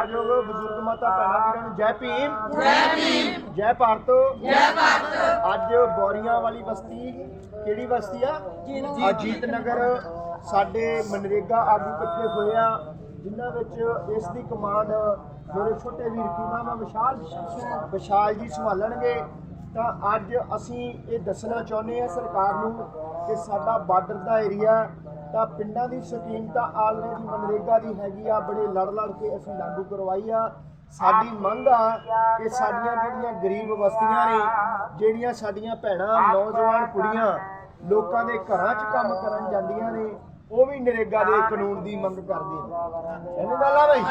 ਸਤਿਕਾਰਯੋਗ ਬਜ਼ੁਰਗ ਮਾਤਾ ਭੈਣਾਂ ਵੀਰਾਂ ਨੂੰ। ਜੈ ਭੀਮ। ਜੈ ਭੀਮ। ਜੈ ਭਾਰਤ। ਜੈ ਭਾਰਤ। ਅੱਜ ਬੋਰੀਆਂ ਵਾਲੀ ਬਸਤੀ ਕਿਹੜੀ ਬਸਤੀ ਆ? ਅਜੀਤ ਨਗਰ। ਸਾਡੇ ਮਨਰੇਗਾ ਆਗੂ ਇਕੱਠੇ ਹੋਏ ਆ ਜਿਨ੍ਹਾਂ ਵਿੱਚ ਇਸ ਦੀ ਕਮਾਂਡ ਮੇਰੇ ਛੋਟੇ ਵੀਰ ਕੀ ਨਾਮ ਆ? ਵਿਸ਼ਾਲ ਵਿਸ਼ਾਲ ਜੀ। ਸੰਭਾਲਣਗੇ। ਤਾਂ ਅੱਜ ਅਸੀਂ ਇਹ ਦੱਸਣਾ ਚਾਹੁੰਦੇ ਆ ਸਰਕਾਰ ਨੂੰ ਕਿ ਸਾਡਾ ਬਾਰਡਰ ਦਾ ਏਰੀਆ ਤਾਂ ਪਿੰਡਾਂ ਦੀ ਸਕੀਮ ਤਾਂ ਆਲਰੇਡੀ ਮਨਰੇਗਾ ਦੀ ਹੈਗੀ ਆ, ਬੜੇ ਲੜ ਲੜ ਕੇ ਅਸੀਂ ਲਾਗੂ ਕਰਵਾਈ ਆ। ਸਾਡੀ ਮੰਗ ਆ ਕਿ ਸਾਡੀਆਂ ਜਿਹੜੀਆਂ ਗਰੀਬ ਬਸਤੀਆਂ ਨੇ, ਜਿਹੜੀਆਂ ਸਾਡੀਆਂ ਭੈਣਾਂ, ਨੌਜਵਾਨ ਕੁੜੀਆਂ ਲੋਕਾਂ ਦੇ ਘਰਾਂ 'ਚ ਕੰਮ ਕਰਨ ਜਾਂਦੀਆਂ ਨੇ, ਉਹ ਵੀ ਨਰੇਗਾ ਦੇ ਕਾਨੂੰਨ ਦੀ ਮੰਗ ਕਰਦੇ ਨੇ। ਇਹਨੂੰ ਗੱਲ ਆ ਬਈ?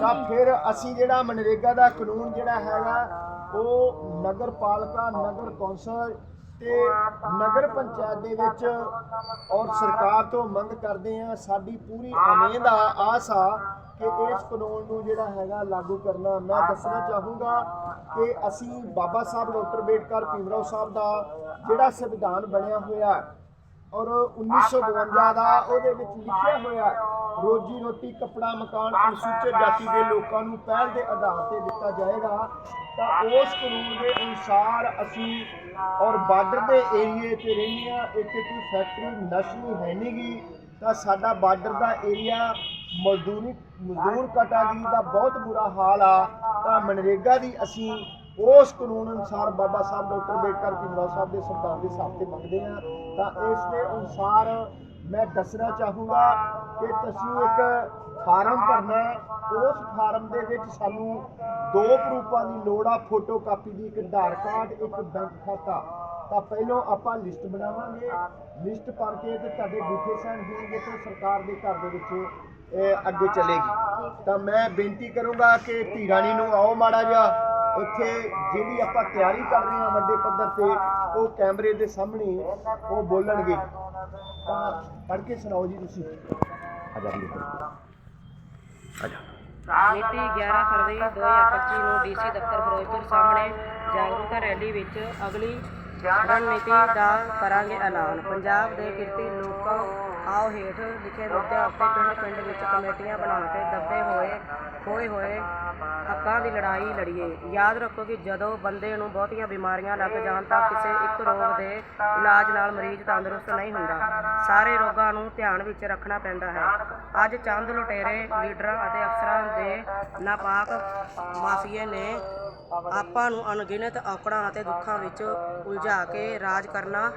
ਤਾਂ ਫਿਰ ਅਸੀਂ ਜਿਹੜਾ ਮਨਰੇਗਾ ਦਾ ਕਾਨੂੰਨ ਜਿਹੜਾ ਹੈਗਾ, ਉਹ ਨਗਰ ਪਾਲਿਕਾ ਨਗਰ ਕੌਂਸਲ ਤੇ ਨਗਰ ਪੰਚਾਇਤ ਦੇ ਵਿੱਚ ਔਰ ਸਰਕਾਰ ਤੋਂ ਮੰਗ ਕਰਦੇ ਆ ਸਾਡੀ ਪੂਰੀ ਉਮੀਦ ਆ, ਆਸ ਆ ਕਿ ਇਸ ਕਾਨੂੰਨ ਨੂੰ ਜਿਹੜਾ ਹੈਗਾ ਲਾਗੂ ਕਰਨਾ। ਮੈਂ ਦੱਸਣਾ ਚਾਹੂੰਗਾ ਕਿ ਅਸੀਂ ਬਾਬਾ ਸਾਹਿਬ ਡਾਕਟਰ ਅੰਬੇਡਕਰ ਭੀਮਰਾਓ ਸਾਹਿਬ ਦਾ ਜਿਹੜਾ ਸੰਵਿਧਾਨ ਬਣਿਆ ਹੋਇਆ ਔਰ 1952 ਦਾ ਉਹਦੇ ਵਿੱਚ ਲਿਖਿਆ ਹੋਇਆ ਰੋਜੀ ਰੋਟੀ, ਕੱਪੜਾ, ਮਕਾਨ, ਅਨੁਸੂਚਿਤ ਜਾਤੀ ਦੇ ਲੋਕਾਂ ਨੂੰ ਪਹਿਲ ਦੇ ਆਧਾਰ ਤੇ ਦਿੱਤਾ ਜਾਏਗਾ। ਤਾਂ ਉਸ ਕਾਨੂੰਨ ਦੇ ਅਨੁਸਾਰ ਅਸੀਂ ਔਰ ਬਾਰਡਰ ਦੇ ਏਰੀਏ 'ਚ ਰਹਿੰਦੀਆਂ ਇੱਥੇ ਕੋਈ ਫੈਕਟਰੀ ਨਸ਼ਨੀ ਹੈ ਨਹੀਂਗੀ ਤਾਂ ਸਾਡਾ ਬਾਰਡਰ ਦਾ ਏਰੀਆ ਮਜ਼ਦੂਰੀ, ਮਜ਼ਦੂਰ ਕਟਾਗਰੀ ਦਾ ਬਹੁਤ ਬੁਰਾ ਹਾਲ ਆ। ਤਾਂ ਮਨਰੇਗਾ ਦੀ ਅਸੀਂ ਉਸ ਕਾਨੂੰਨ ਅਨੁਸਾਰ ਬਾਬਾ ਸਾਹਿਬ ਡਾਕਟਰ ਅੰਬੇਡਕਰ ਭੀਮਰਾਓ ਸਾਹਿਬ ਦੇ ਸੰਵਿਧਾਨ ਦੇ ਹਿਸਾਬ ਤੇ ਮੰਗਦੇ ਆ ਤਾਂ ਇਸ ਦੇ ਅਨੁਸਾਰ ਮੈਂ ਦੱਸਣਾ ਚਾਹੂੰਗਾ ਕਿ ਤੁਸੀਂ ਇੱਕ ਫਾਰਮ ਭਰਨਾ ਹੈ। ਉਸ ਫਾਰਮ ਦੇ ਵਿੱਚ ਸਾਨੂੰ ਦੋ ਪ੍ਰੂਫਾਂ ਦੀ ਲੋੜ ਆ ਫੋਟੋ ਕਾਪੀ ਦੀ, ਇੱਕ ਆਧਾਰ ਕਾਰਡ, ਇੱਕ ਬੈਂਕ ਖਾਤਾ। ਤਾਂ ਪਹਿਲਾਂ ਆਪਾਂ ਲਿਸਟ ਬਣਾਵਾਂਗੇ। ਲਿਸਟ ਭਰ ਕੇ ਤੇ ਤੁਹਾਡੇ ਗੁੱਠੇ ਸਾਈਨ ਹੋਣਗੇ ਤੇ ਸਰਕਾਰ ਦੇ ਘਰ ਦੇ ਵਿੱਚ ਅੱਗੇ ਚੱਲੇਗੀ। ਤਾਂ ਮੈਂ ਬੇਨਤੀ ਕਰੂੰਗਾ ਕਿ ਧੀਰਾਣੀ ਨੂੰ ਆਓ ਮਾੜਾ ਜਿਹਾ। ਇੱਥੇ ਜਿਹੜੀ ਆਪਾਂ ਤਿਆਰੀ ਕਰ ਰਹੇ ਹਾਂ ਵੱਡੇ ਪੱਧਰ ਤੇ, ਉਹ ਕੈਮਰੇ ਦੇ ਸਾਹਮਣੇ ਉਹ ਬੋਲਣਗੇ। ਤਾਂ ਪੜ੍ਹ ਕੇ ਸੁਣਾਓ ਜੀ ਤੁਸੀਂ। ਆਜ਼ਾਦੀ ਮਿਤੀ 11 ਫਰਵਰੀ 2025 ਨੂੰ ਡੀਸੀ ਦਫ਼ਤਰ ਫਿਰੋਜ਼ਪੁਰ ਸਾਹਮਣੇ ਜਾਗਰੂਕਤਾ ਰੈਲੀ ਵਿੱਚ ਅਗਲੀ ਰਣਨੀਤੀ ਦਾ ਕਰਾਂਗੇ ਐਲਾਨ। ਪੰਜਾਬ ਦੇ ਕਿਰਤੀ ਲੋਕਾਂ ਆਓ ਹੇਠ ਲਿਖੇ ਮੁੱਦਿਆਂ ਉੱਤੇ ਪਿੰਡ ਪਿੰਡ ਵਿੱਚ ਕਮੇਟੀਆਂ ਬਣਾ ਕੇ ਦੱਬੇ ਹੋਏ ਖੋਏ ਹੋਏ ਹੱਕਾਂ ਦੀ ਲੜਾਈ ਲੜੀਏ। ਯਾਦ ਰੱਖੋ ਕਿ ਜਦੋਂ ਬੰਦੇ ਨੂੰ ਬਹੁਤੀਆਂ ਬਿਮਾਰੀਆਂ ਲੱਗ ਜਾਣ ਤਾਂ ਕਿਸੇ ਇੱਕ ਰੋਗ ਦੇ ਇਲਾਜ ਨਾਲ ਮਰੀਜ਼ ਤੰਦਰੁਸਤ ਨਹੀਂ ਹੁੰਦਾ। ਸਾਰੇ ਰੋਗਾਂ ਨੂੰ ਧਿਆਨ ਵਿੱਚ ਰੱਖਣਾ ਪੈਂਦਾ ਹੈ। ਅੱਜ ਚੰਦ ਲੁਟੇਰੇ ਲੀਡਰਾਂ ਅਤੇ ਅਫਸਰਾਂ ਦੇ ਨਾਪਾਕ ਮਾਫੀਏ ਨੇ ਆਪਾਂ ਨੂੰ ਅਣਗਿਣਤ ਔਕੜਾਂ ਅਤੇ ਦੁੱਖਾਂ ਵਿੱਚ ਉਲਝਾ ਕੇ ਰਾਜ ਕਰਨਾ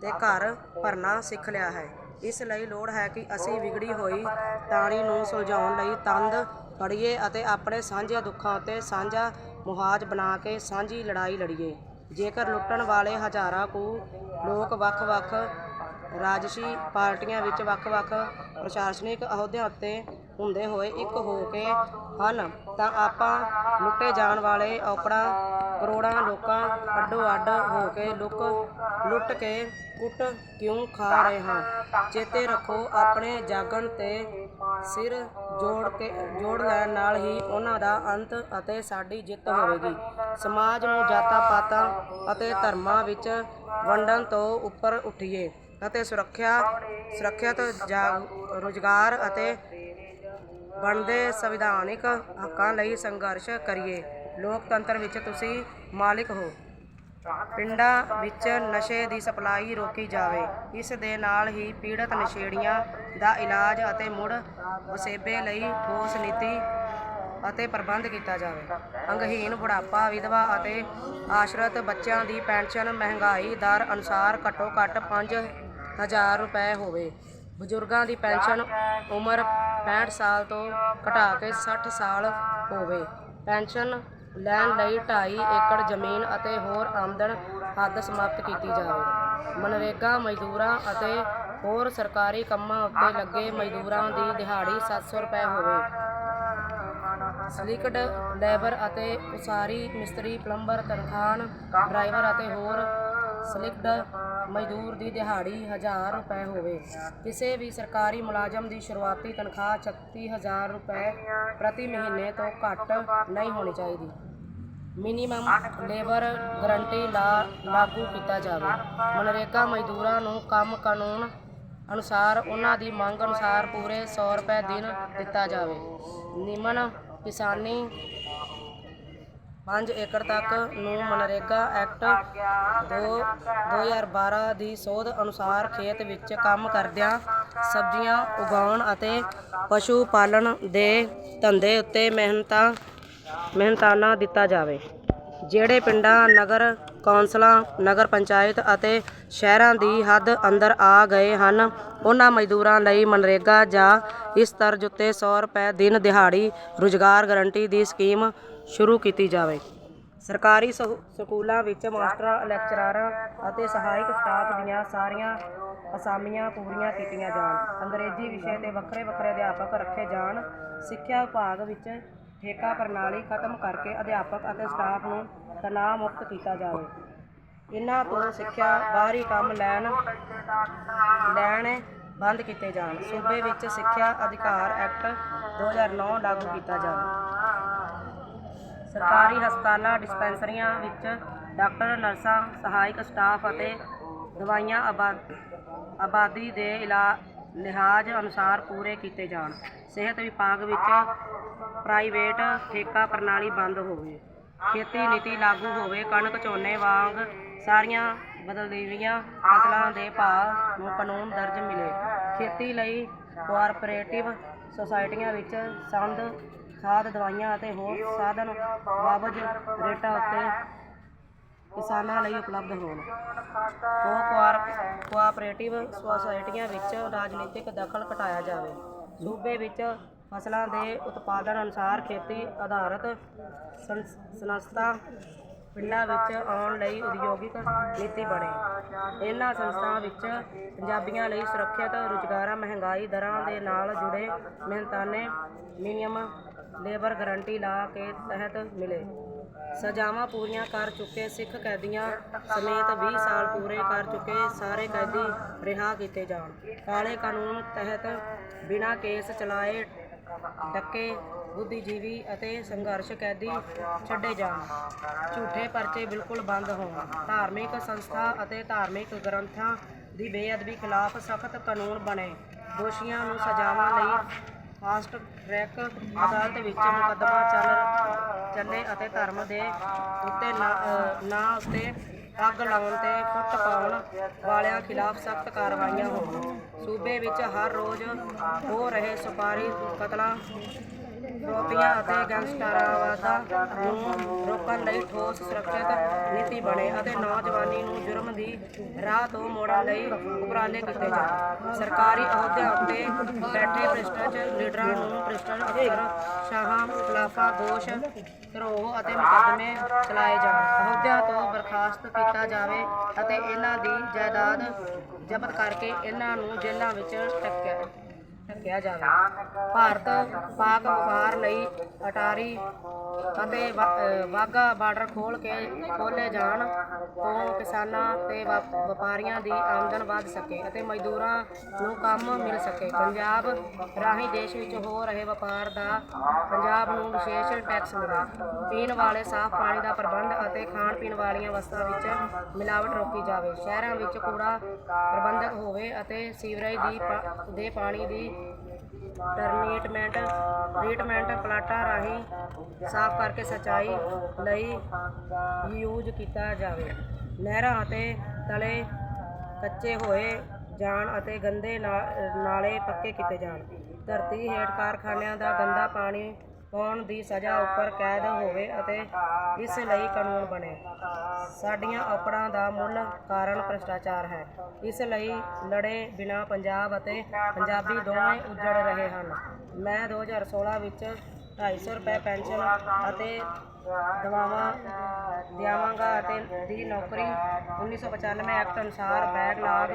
ਤੇ ਘਰ ਭਰਨਾ ਸਿੱਖ ਲਿਆ ਹੈ। ਇਸ ਲਈ ਲੋੜ ਹੈ ਕਿ ਅਸੀਂ ਵਿਗੜੀ ਹੋਈ ਤਾਣੀ ਨੂੰ ਸੁਲਝਾਉਣ ਲਈ ਤੰਦ ਫੜੀਏ ਅਤੇ ਆਪਣੇ ਸਾਂਝੇ ਦੁੱਖਾਂ ਉੱਤੇ ਸਾਂਝਾ ਮੁਹਾਜ ਬਣਾ ਕੇ ਸਾਂਝੀ ਲੜਾਈ ਲੜੀਏ। ਜੇਕਰ ਲੁੱਟਣ ਵਾਲੇ ਹਜ਼ਾਰਾਂ ਕੁ ਲੋਕ ਵੱਖ-ਵੱਖ ਰਾਜਸੀ ਪਾਰਟੀਆਂ ਵਿੱਚ ਵੱਖ-ਵੱਖ ਪ੍ਰਸ਼ਾਸਨਿਕ ਅਹੁਦਿਆਂ ਉੱਤੇ ਹੁੰਦੇ ਹੋਏ ਇੱਕ ਹੋ ਕੇ ਹਨ, ਤਾਂ ਆਪਾਂ ਲੁੱਟੇ ਜਾਣ ਵਾਲੇ ਔਕੜਾਂ ਕਰੋੜਾਂ ਲੋਕਾਂ ਅੱਡੋ ਅੱਡ ਹੋ ਕੇ ਲੁੱਕ ਲੁੱਟ ਕੇ ਕੁੱਟ ਕਿਉਂ ਖਾ ਰਹੇ ਹਾਂ? ਚੇਤੇ ਰੱਖੋ, ਆਪਣੇ ਜਾਗਣ ਤੇ ਸਿਰ ਜੋੜ ਕੇ ਜੋੜ ਲੈਣ ਨਾਲ ਹੀ ਉਹਨਾਂ ਦਾ ਅੰਤ ਅਤੇ ਸਾਡੀ ਜਿੱਤ ਹੋਵੇਗੀ। ਸਮਾਜ ਨੂੰ ਜਾਤਾਂ ਪਾਤਾਂ ਅਤੇ ਧਰਮਾਂ ਵਿੱਚ ਵੰਡਣ ਤੋਂ ਉੱਪਰ ਉੱਠੀਏ ਅਤੇ ਸੁਰੱਖਿਆ, ਸੁਰੱਖਿਅਤ ਜਾਗ ਰੁਜ਼ਗਾਰ ਅਤੇ ਬਣਦੇ ਸੰਵਿਧਾਨਿਕ ਹੱਕਾਂ ਲਈ ਸੰਘਰਸ਼ ਕਰੀਏ। ਲੋਕਤੰਤਰ ਵਿੱਚ ਤੁਸੀਂ ਮਾਲਿਕ ਹੋ। ਪਿੰਡਾਂ ਵਿੱਚ ਨਸ਼ੇ ਦੀ ਸਪਲਾਈ ਰੋਕੀ ਜਾਵੇ। ਇਸ ਦੇ ਨਾਲ ਹੀ ਪੀੜਤ ਨਸ਼ੇੜੀਆਂ ਦਾ ਇਲਾਜ ਅਤੇ ਮੁੜ ਵਸੇਬੇ ਲਈ ਠੋਸ ਨੀਤੀ ਅਤੇ ਪ੍ਰਬੰਧ ਕੀਤਾ ਜਾਵੇ। ਅੰਗਹੀਨ ਬੁਢਾਪਾ, ਵਿਧਵਾ ਅਤੇ ਆਸ਼ਰਤ ਬੱਚਿਆਂ ਦੀ ਪੈਨਸ਼ਨ ਮਹਿੰਗਾਈ ਦਰ ਅਨੁਸਾਰ ਘੱਟੋ ਘੱਟ 5000 ਰੁਪਏ ਹੋਵੇ। ਬਜ਼ੁਰਗਾਂ ਦੀ ਪੈਨਸ਼ਨ ਉਮਰ 65 ਸਾਲ ਤੋਂ ਘਟਾ ਕੇ 60 ਸਾਲ ਹੋਵੇ। ਪੈਨਸ਼ਨ ਲੈਣ ਲਈ 2.5 ਏਕੜ ਜ਼ਮੀਨ ਅਤੇ ਹੋਰ ਆਮਦਨ ਹੱਦ ਸਮਾਪਤ ਕੀਤੀ ਜਾਵੇ। ਮਨਰੇਗਾ ਮਜ਼ਦੂਰਾਂ ਅਤੇ ਹੋਰ ਸਰਕਾਰੀ ਕੰਮਾਂ ਉੱਤੇ ਲੱਗੇ ਮਜ਼ਦੂਰਾਂ ਦੀ ਦਿਹਾੜੀ 700 ਰੁਪਏ ਹੋਵੇ। ਸਲਿਕਡ ਲੇਬਰ ਅਤੇ ਉਸਾਰੀ ਮਿਸਤਰੀ, ਪਲੰਬਰ ਤਰਖਾਨ ਡਰਾਈਵਰ ਅਤੇ ਹੋਰ ਸਲਿਕਡ ਮਜ਼ਦੂਰ ਦੀ ਦਿਹਾੜੀ 1000 ਰੁਪਏ ਹੋਵੇ। ਕਿਸੇ ਵੀ ਸਰਕਾਰੀ ਮੁਲਾਜ਼ਮ ਦੀ ਸ਼ੁਰੂਆਤੀ ਤਨਖਾਹ 36000 ਰੁਪਏ ਪ੍ਰਤੀ ਮਹੀਨੇ ਤੋਂ ਘੱਟ ਨਹੀਂ ਹੋਣੀ ਚਾਹੀਦੀ। ਮਿਨੀਮਮ ਲੇਬਰ ਗਰੰਟੀ ਲਾ, ਲਾਗੂ ਕੀਤਾ ਜਾਵੇ। ਮਨਰੇਗਾ ਮਜ਼ਦੂਰਾਂ ਨੂੰ ਕੰਮ ਕਾਨੂੰਨ ਅਨੁਸਾਰ ਉਹਨਾਂ ਦੀ ਮੰਗ ਅਨੁਸਾਰ ਪੂਰੇ 100 ਰੁਪਏ ਦਿਨ ਦਿੱਤਾ ਜਾਵੇ। ਨਿਮਨ ਕਿਸਾਨੀ 5 ਏਕੜ ਤੱਕ ਨੂੰ ਮਨਰੇਗਾ ਐਕਟ 2 2012 ਦੀ ਸੋਧ ਅਨੁਸਾਰ ਖੇਤ ਵਿੱਚ ਕੰਮ ਕਰਦਿਆਂ ਸਬਜ਼ੀਆਂ ਉਗਾਉਣ ਅਤੇ ਪਸ਼ੂ ਪਾਲਣ ਦੇ ਧੰਦੇ ਉੱਤੇ ਮਿਹਨਤਾਂ ਮਿਹਨਤਾਨਾ ਦਿੱਤਾ ਜਾਵੇ। ਜਿਹੜੇ ਪਿੰਡਾਂ, ਨਗਰ ਕੌਂਸਲਾਂ, ਨਗਰ ਪੰਚਾਇਤ ਅਤੇ ਸ਼ਹਿਰਾਂ ਦੀ ਹੱਦ ਅੰਦਰ ਆ ਗਏ ਹਨ, ਉਹਨਾਂ ਮਜ਼ਦੂਰਾਂ ਲਈ ਮਨਰੇਗਾ ਜਾਂ ਇਸ ਤਰਜ਼ ਉੱਤੇ 100 ਰੁਪਏ ਦਿਨ ਦਿਹਾੜੀ ਰੁਜ਼ਗਾਰ ਗਾਰੰਟੀ ਦੀ ਸਕੀਮ ਸ਼ੁਰੂ ਕੀਤੀ ਜਾਵੇ। ਸਰਕਾਰੀ ਸਕੂ- ਸਕੂਲਾਂ ਵਿੱਚ ਮਾਸਟਰਾਂ, ਲੈਕਚਰਾਰਾਂ ਅਤੇ ਸਹਾਇਕ ਸਟਾਫ ਦੀਆਂ ਸਾਰੀਆਂ ਅਸਾਮੀਆਂ ਪੂਰੀਆਂ ਕੀਤੀਆਂ ਜਾਣ। ਅੰਗਰੇਜ਼ੀ ਵਿਸ਼ੇ ਤੇ ਵੱਖਰੇ ਵੱਖਰੇ ਅਧਿਆਪਕ ਰੱਖੇ ਜਾਣ। ਸਿੱਖਿਆ ਵਿਭਾਗ ਵਿੱਚ ਠੇਕਾ ਪ੍ਰਣਾਲੀ ਖਤਮ ਕਰਕੇ ਅਧਿਆਪਕ ਅਤੇ ਸਟਾਫ ਨੂੰ ਤਣਾਅ ਮੁਕਤ ਕੀਤਾ ਜਾਵੇ। ਇਹਨਾਂ ਤੋਂ ਸਿੱਖਿਆ ਬਾਹਰੀ ਕੰਮ ਲੈਣ, ਲੈਣੇ ਬੰਦ ਕੀਤੇ ਜਾਣ। ਸੂਬੇ ਵਿੱਚ ਸਿੱਖਿਆ ਅਧਿਕਾਰ ਐਕਟ 2009 ਲਾਗੂ ਕੀਤਾ ਜਾਵੇ। ਸਰਕਾਰੀ ਹਸਪਤਾਲਾਂ, ਡਿਸਪੈਂਸਰੀਆਂ ਵਿੱਚ ਡਾਕਟਰ, ਨਰਸਾਂ, ਸਹਾਇਕ ਸਟਾਫ ਅਤੇ ਦਵਾਈਆਂ ਆਬਾਦ- ਆਬਾਦੀ ਦੇ ਇਲਾ- ਲਿਹਾਜ਼ ਅਨੁਸਾਰ ਪੂਰੇ ਕੀਤੇ ਜਾਣ। ਸਿਹਤ ਵਿਭਾਗ ਵਿੱਚ ਪ੍ਰਾਈਵੇਟ ਠੇਕਾ ਪ੍ਰਣਾਲੀ ਬੰਦ ਹੋਵੇ। ਖੇਤੀ ਨੀਤੀ ਲਾਗੂ ਹੋਵੇ, ਕਣਕ, ਝੋਨੇ ਵਾਂਗ ਸਾਰੀਆਂ ਬਦਲਵੀਆਂ ਫਸਲਾਂ ਦੇ ਭਾਅ ਨੂੰ ਕਾਨੂੰਨ ਦਰਜ ਮਿਲੇ। ਖੇਤੀ ਲਈ ਕੋਆਪਰੇਟਿਵ ਸੁਸਾਇਟੀਆਂ ਵਿੱਚ ਸੰਦ, ਖਾਦ, ਦਵਾਈਆਂ ਅਤੇ ਹੋਰ ਸਾਧਨ ਬਾਬਜ ਰੇਟਾਂ ਉੱਤੇ ਕਿਸਾਨਾਂ ਲਈ ਉਪਲਬਧ ਹੋਣ। ਉਹ ਕੋਆਰ ਕੋਆਪਰੇਟਿਵ ਸੁਸਾਇਟੀਆਂ ਵਿੱਚ ਰਾਜਨੀਤਿਕ ਦਖਲ ਘਟਾਇਆ ਜਾਵੇ। ਸੂਬੇ ਵਿੱਚ ਫਸਲਾਂ ਦੇ ਉਤਪਾਦਨ ਅਨੁਸਾਰ ਖੇਤੀ ਆਧਾਰਿਤ ਸੰ- ਸੰਸਥਾ ਪਿੰਡਾਂ ਵਿੱਚ ਆਉਣ ਲਈ ਉਦਯੋਗਿਕ ਨੀਤੀ ਬਣੇ। ਇਹਨਾਂ ਸੰਸਥਾਵਾਂ ਵਿੱਚ ਪੰਜਾਬੀਆਂ ਲਈ ਸੁਰੱਖਿਅਤ, ਰੁਜ਼ਗਾਰਾਂ, ਮਹਿੰਗਾਈ ਦਰਾਂ ਦੇ ਨਾਲ ਜੁੜੇ ਮਿਹਨਤਾਨੇ ਮਿਨੀਮਮ ਲੇਬਰ ਗਾਰੰਟੀ ਲਾ ਕੇ ਤਹਿਤ ਮਿਲੇ। ਸਜ਼ਾਵਾਂ ਪੂਰੀਆਂ ਕਰ ਚੁੱਕੇ, ਸਿੱਖ ਕੈਦੀਆਂ ਸਮੇਤ 20 ਸਾਲ ਪੂਰੇ ਕਰ ਚੁੱਕੇ, ਸਾਰੇ ਕੈਦੀ ਰਿਹਾ ਕੀਤੇ ਜਾਣ। ਕਾਲੇ ਕਾਨੂੰਨ ਤਹਿਤ ਬਿਨਾਂ ਕੇਸ ਚਲਾਏ ਡੱਕੇ ਬੁੱਧੀਜੀਵੀ ਅਤੇ ਸੰਘਰਸ਼ ਕੈਦੀ ਛੱਡੇ ਜਾਣ। ਝੂਠੇ ਪਰਚੇ ਬਿਲਕੁਲ ਬੰਦ ਹੋਣ। ਧਾਰਮਿਕ ਸੰਸਥਾ ਅਤੇ ਧਾਰਮਿਕ ਗ੍ਰੰਥਾਂ ਦੀ ਬੇਅਦਬੀ ਖਿਲਾਫ ਸਖਤ ਕਾਨੂੰਨ ਬਣੇ। ਦੋਸ਼ੀਆਂ ਨੂੰ ਸਜ਼ਾਵਾਂ ਲਈ ਫਾਸਟ ਟਰੈਕ ਅਦਾਲਤ ਵਿੱਚ ਮੁਕੱਦਮਾ ਚੱਲ ਚੱਲੇ ਅਤੇ ਧਰਮ ਦੇ ਉੱਤੇ ਨਾ ਉੱਤੇ ਅੱਗ ਲਾਉਣ ਤੇ ਫੁੱਟ ਪਾਉਣ ਵਾਲਿਆਂ ਖਿਲਾਫ ਸਖਤ ਕਾਰਵਾਈਆਂ ਹੋਣ। ਸੂਬੇ ਵਿੱਚ ਹਰ ਰੋਜ਼ ਹੋ ਰਹੇ ਸੁਪਾਰੀ ਕਤਲਾਂ ਰੋਪੀਆਂ ਅਤੇ ਗੈਂਗਸਟਰਵਾਦਾਂ ਨੂੰ ਰੋਕਣ ਲਈ ਠੋਸ, ਸੁਰੱਖਿਅਤ ਨੀਤੀ ਬਣੇ ਅਤੇ ਨੌਜਵਾਨੀ ਨੂੰ ਜੁਰਮ ਦੀ ਰਾਹ ਤੋਂ ਮੋੜਨ ਲਈ ਉਪਰਾਲੇ ਕੀਤੇ ਜਾਣ। ਸਰਕਾਰੀ ਅਹੁਦਿਆਂ ਉੱਤੇ ਬੈਠੇ ਭ੍ਰਿਸ਼ਟਾਚਾਰ ਲੀਡਰਾਂ ਨੂੰ ਭ੍ਰਿਸ਼ਟਾਚਾਰ ਅਫਸਰ ਸ਼ਾਹਾਂ, ਖਿਲਾਫਾ, ਦੋਸ਼, ਧਰੋਹ ਅਤੇ ਮੁਕੱਦਮੇ ਚਲਾਏ ਜਾਣ। ਅਹੁਦਿਆਂ ਤੋਂ ਬਰਖਾਸਤ ਕੀਤਾ ਜਾਵੇ ਅਤੇ ਇਹਨਾਂ ਦੀ ਜਾਇਦਾਦ ਜ਼ਬਤ ਕਰਕੇ ਇਹਨਾਂ ਨੂੰ ਜੇਲ੍ਹਾਂ ਵਿੱਚ ਟੱਕਿਆ ਢੱਕਿਆ ਜਾਵੇ। ਭਾਰਤ ਪਾਕ ਵਪਾਰ ਲਈ ਅਟਾਰੀ ਅਤੇ ਵਾਗਾ ਬਾਰਡਰ ਖੋਲ ਕੇ ਖੋਲੇ ਜਾਣ ਤੋਂ ਕਿਸਾਨਾਂ ਤੇ ਵਪਾਰੀਆਂ ਦੀ ਆਮਦਨ ਵਧ ਸਕੇ ਅਤੇ ਮਜ਼ਦੂਰਾਂ ਨੂੰ ਕੰਮ ਮਿਲ ਸਕੇ। ਪੰਜਾਬ ਰਾਹੀਂ ਦੇਸ਼ ਵਿੱਚ ਹੋ ਰਹੇ ਵਪਾਰ ਦਾ ਪੰਜਾਬ ਨੂੰ ਵਿਸ਼ੇਸ਼ ਟੈਕਸ ਮਿਲੇ ਪੀਣ ਵਾਲੇ ਸਾਫ਼ ਪਾਣੀ ਦਾ ਪ੍ਰਬੰਧ ਅਤੇ ਖਾਣ ਪੀਣ ਵਾਲੀਆਂ ਵਸਤਾਂ ਵਿੱਚ ਮਿਲਾਵਟ ਰੋਕੀ ਜਾਵੇ। ਸ਼ਹਿਰਾਂ ਵਿੱਚ ਕੂੜਾ ਪ੍ਰਬੰਧਕ ਹੋਵੇ ਅਤੇ ਸੀਵਰੇਜ ਦੀ ਪਾ- ਦੇ ਪਾਣੀ ਦੀ ਟਰਨੀਟਮੈਂਟ ਟ੍ਰੀਟਮੈਂਟ ਪਲਾਟਾਂ ਰਾਹੀਂ ਸਾਫ਼ ਕਰਕੇ ਸਿੰਚਾਈ ਲਈ ਯੂਜ਼ ਕੀਤਾ ਜਾਵੇ। ਨਹਿਰਾਂ ਅਤੇ ਤਲੇ ਕੱਚੇ ਹੋਏ ਜਾਣ ਅਤੇ ਗੰਦੇ ਨਾ- ਨਾਲੇ ਪੱਕੇ ਕੀਤੇ ਜਾਣ। ਧਰਤੀ ਹੇਠ ਕਾਰਖਾਨਿਆਂ ਦਾ ਗੰਦਾ ਪਾਣੀ ਪਾਉਣ ਦੀ ਸਜ਼ਾ ਉੱਪਰ ਕੈਦ ਹੋਵੇ ਅਤੇ ਇਸ ਲਈ ਕਾਨੂੰਨ ਬਣੇ। ਸਾਡੀਆਂ ਔਕੜਾਂ ਦਾ ਮੁੱਲ ਕਾਰਨ ਭ੍ਰਿਸ਼ਟਾਚਾਰ ਹੈ। ਇਸ ਲਈ ਲੜੇ ਬਿਨਾ ਪੰਜਾਬ ਅਤੇ ਪੰਜਾਬੀ ਦੋਵੇਂ ਉੱਜੜ ਰਹੇ ਹਨ। ਮੈਂ 2016 ਵਿੱਚ 250 ਰੁਪਏ ਪੈਨਸ਼ਨ ਅਤੇ ਦਵਾਵਾਂ ਦਿਆਵਾਂਗਾ ਅਤੇ ਦੀ ਨੌਕਰੀ 1995 ਐਕਟ ਅਨੁਸਾਰ ਬੈਕਲਾਗ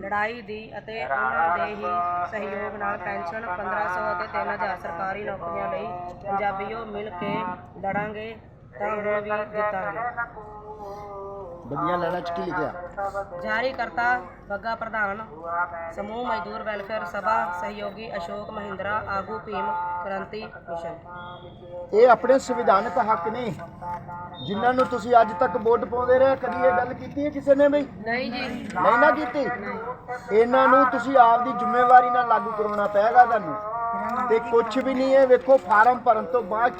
ਲੜਾਈ ਦੀ ਅਤੇ ਉਹਨਾਂ ਦੇ ਹੀ ਸਹਿਯੋਗ ਨਾਲ ਪੈਨਸ਼ਨ 1500 ਅਤੇ 3000 ਸਰਕਾਰੀ ਨੌਕਰੀਆਂ ਲਈ ਪੰਜਾਬੀਓ ਮਿਲ ਕੇ ਲੜਾਂਗੇ ਤਾਂ ਹੁਣ ਵੀ ਜਿੱਤਾਂਗੇ। ਵੱਡੀਆਂ ਲੈਣਾ ਚ ਕੀ ਲਿਖਿਆ? ਜਾਰੀ ਕਰਤਾ ਬੱਗਾ ਪ੍ਰਧਾਨ ਸਮੂਹ ਮਜ਼ਦੂਰ ਵੈਲਫੇਅਰ ਸਭਾ ਸਹਿਯੋਗੀ ਅਸ਼ੋਕ ਮਹਿੰਦਰਾ ਆਗੂ ਭੀਮ ਕ੍ਰਾਂਤੀ ਮਿਸ਼ਨ। ਇਹ ਆਪਣੇ ਸੰਵਿਧਾਨਕ ਹੱਕ ਨੇ। ਜਿਨ੍ਹਾਂ ਨੂੰ ਤੁਸੀਂ ਅੱਜ ਤੱਕ ਵੋਟ ਪਾਉਂਦੇ ਰਹੇ ਕਦੀ ਇਹ ਗੱਲ ਕੀਤੀ ਹੈ ਕਿਸੇ ਨੇ ਬਈ? ਨਹੀਂ ਜੀ। ਨਹੀਂ ਨਾ ਕੀਤੀ? ਇਹਨਾਂ ਨੂੰ ਤੁਸੀਂ ਆਪਦੀ ਜ਼ਿੰਮੇਵਾਰੀ ਨਾਲ ਲਾਗੂ ਕਰਾਉਣਾ ਪਏਗਾ ਤੁਹਾਨੂੰ। ਤੇ ਕੁਝ ਵੀ ਨਹੀਂ ਹੈ ਵੇਖੋ ਫਾਰਮ ਭਰਨ ਤੋਂ ਬਾਅਦ